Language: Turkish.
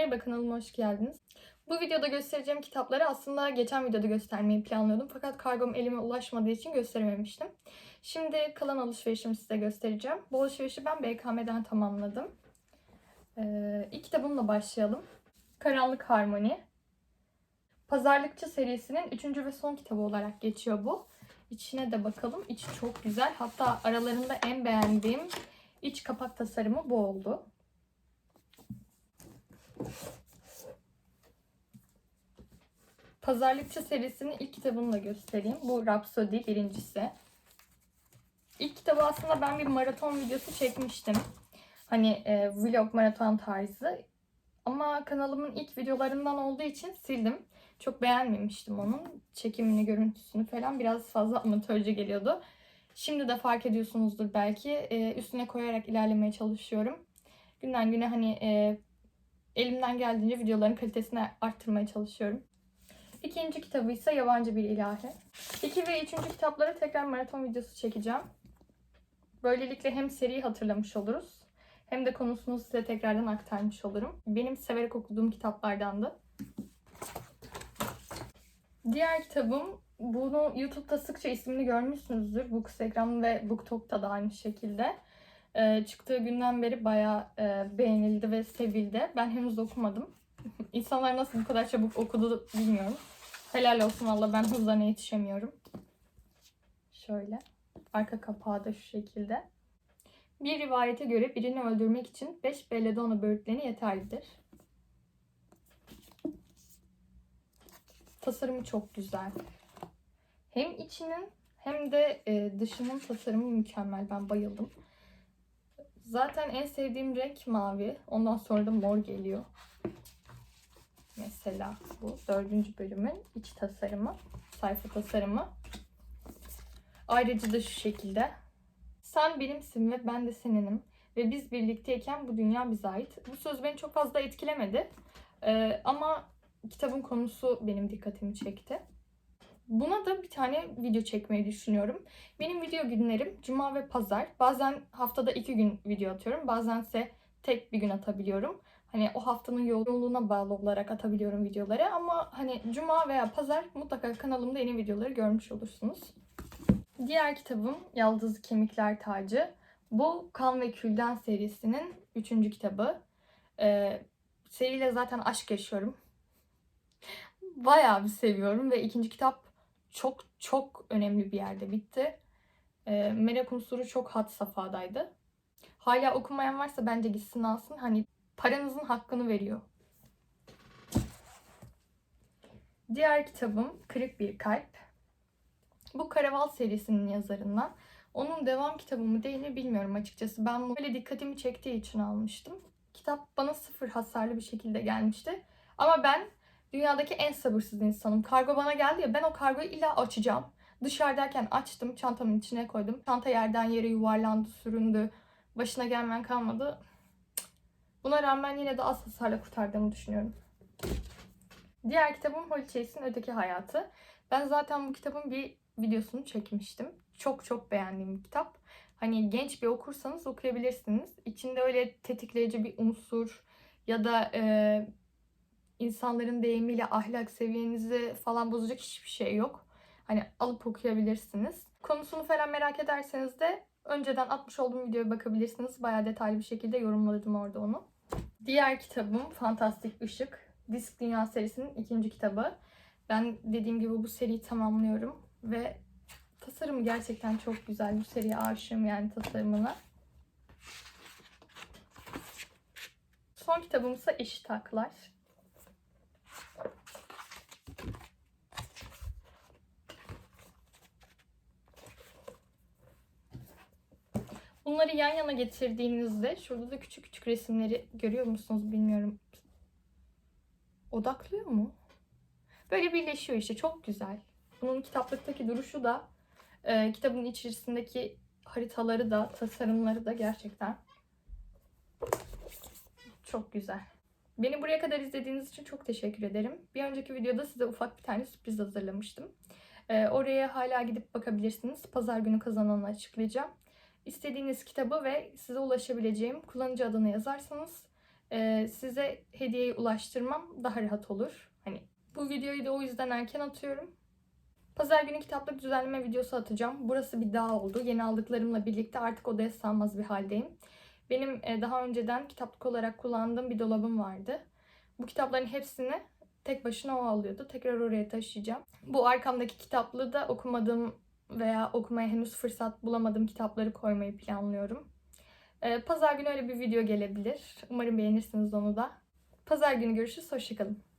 Merhaba kanalıma hoş geldiniz. Bu videoda göstereceğim kitapları aslında geçen videoda göstermeyi planlıyordum. Fakat kargom elime ulaşmadığı için gösterememiştim. Şimdi kalan alışverişimi size göstereceğim. Bu alışverişi ben BKM'den tamamladım. Ee, ilk kitabımla başlayalım. Karanlık Harmoni. Pazarlıkçı serisinin üçüncü ve son kitabı olarak geçiyor bu. İçine de bakalım. İçi çok güzel. Hatta aralarında en beğendiğim iç kapak tasarımı bu oldu. Pazarlıkçı serisinin ilk kitabını da göstereyim. Bu Rhapsody birincisi. İlk kitabı aslında ben bir maraton videosu çekmiştim. Hani e, vlog maraton tarzı. Ama kanalımın ilk videolarından olduğu için sildim. Çok beğenmemiştim onun. Çekimini, görüntüsünü falan biraz fazla amatörce geliyordu. Şimdi de fark ediyorsunuzdur belki. E, üstüne koyarak ilerlemeye çalışıyorum. Günden güne hani e, elimden geldiğince videoların kalitesini arttırmaya çalışıyorum. İkinci kitabı ise Yabancı Bir İlahi. İki ve üçüncü kitaplara tekrar maraton videosu çekeceğim. Böylelikle hem seriyi hatırlamış oluruz hem de konusunu size tekrardan aktarmış olurum. Benim severek okuduğum kitaplardandı. Diğer kitabım bunu YouTube'da sıkça ismini görmüşsünüzdür. Bookstagram ve BookTok'ta da aynı şekilde. Ee, çıktığı günden beri bayağı e, beğenildi ve sevildi. Ben henüz okumadım. İnsanlar nasıl bu kadar çabuk okudu bilmiyorum. Helal olsun valla ben hızlarına yetişemiyorum. Şöyle. Arka kapağı da şu şekilde. Bir rivayete göre birini öldürmek için 5 belladonna böğürtleni yeterlidir. Tasarımı çok güzel. Hem içinin hem de e, dışının tasarımı mükemmel. Ben bayıldım. Zaten en sevdiğim renk mavi. Ondan sonra da mor geliyor. Mesela bu dördüncü bölümün iç tasarımı, sayfa tasarımı. Ayrıca da şu şekilde. Sen benimsin ve ben de seninim. Ve biz birlikteyken bu dünya bize ait. Bu söz beni çok fazla etkilemedi. Ee, ama kitabın konusu benim dikkatimi çekti. Buna da bir tane video çekmeyi düşünüyorum. Benim video günlerim cuma ve pazar. Bazen haftada iki gün video atıyorum. Bazense tek bir gün atabiliyorum. Hani o haftanın yoğunluğuna bağlı olarak atabiliyorum videoları. Ama hani cuma veya pazar mutlaka kanalımda yeni videoları görmüş olursunuz. Diğer kitabım Yaldızlı Kemikler Tacı. Bu Kan ve Külden serisinin üçüncü kitabı. Ee, seriyle zaten aşk yaşıyorum. Bayağı bir seviyorum ve ikinci kitap çok çok önemli bir yerde bitti. Ee, merak unsuru çok had safhadaydı. Hala okumayan varsa bence gitsin alsın. Hani paranızın hakkını veriyor. Diğer kitabım Kırık Bir Kalp. Bu Karaval serisinin yazarından. Onun devam kitabı mı değil mi bilmiyorum açıkçası. Ben böyle dikkatimi çektiği için almıştım. Kitap bana sıfır hasarlı bir şekilde gelmişti. Ama ben dünyadaki en sabırsız insanım. Kargo bana geldi ya ben o kargoyu illa açacağım. Dışarıdayken açtım, çantamın içine koydum. Çanta yerden yere yuvarlandı, süründü. Başına gelmeyen kalmadı. Buna rağmen yine de az hasarla kurtardığımı düşünüyorum. Diğer kitabım Holly Chase'in Öteki Hayatı. Ben zaten bu kitabın bir videosunu çekmiştim. Çok çok beğendiğim bir kitap. Hani genç bir okursanız okuyabilirsiniz. İçinde öyle tetikleyici bir unsur ya da e, insanların deyimiyle ahlak seviyenizi falan bozacak hiçbir şey yok. Hani alıp okuyabilirsiniz. Konusunu falan merak ederseniz de önceden atmış olduğum videoya bakabilirsiniz. Bayağı detaylı bir şekilde yorumladım orada onu. Diğer kitabım Fantastik Işık. Disk Dünya serisinin ikinci kitabı. Ben dediğim gibi bu seriyi tamamlıyorum ve tasarımı gerçekten çok güzel. Bu seriye aşığım yani tasarımına. Son kitabım ise İştaklar. Bunları yan yana getirdiğinizde şurada da küçük küçük resimleri görüyor musunuz bilmiyorum. Odaklıyor mu? Böyle birleşiyor işte çok güzel. Bunun kitaplıktaki duruşu da e, kitabın içerisindeki haritaları da tasarımları da gerçekten çok güzel. Beni buraya kadar izlediğiniz için çok teşekkür ederim. Bir önceki videoda size ufak bir tane sürpriz hazırlamıştım. E, oraya hala gidip bakabilirsiniz. Pazar günü kazananı açıklayacağım. İstediğiniz kitabı ve size ulaşabileceğim kullanıcı adını yazarsanız e, size hediyeyi ulaştırmam daha rahat olur. Hani bu videoyu da o yüzden erken atıyorum. Pazar günü kitaplık düzenleme videosu atacağım. Burası bir dağ oldu. Yeni aldıklarımla birlikte artık odaya sığmaz bir haldeyim. Benim e, daha önceden kitaplık olarak kullandığım bir dolabım vardı. Bu kitapların hepsini tek başına o alıyordu. Tekrar oraya taşıyacağım. Bu arkamdaki kitaplığı da okumadığım veya okumaya henüz fırsat bulamadığım kitapları koymayı planlıyorum. E, Pazar günü öyle bir video gelebilir. Umarım beğenirsiniz onu da. Pazar günü görüşürüz. Hoşçakalın.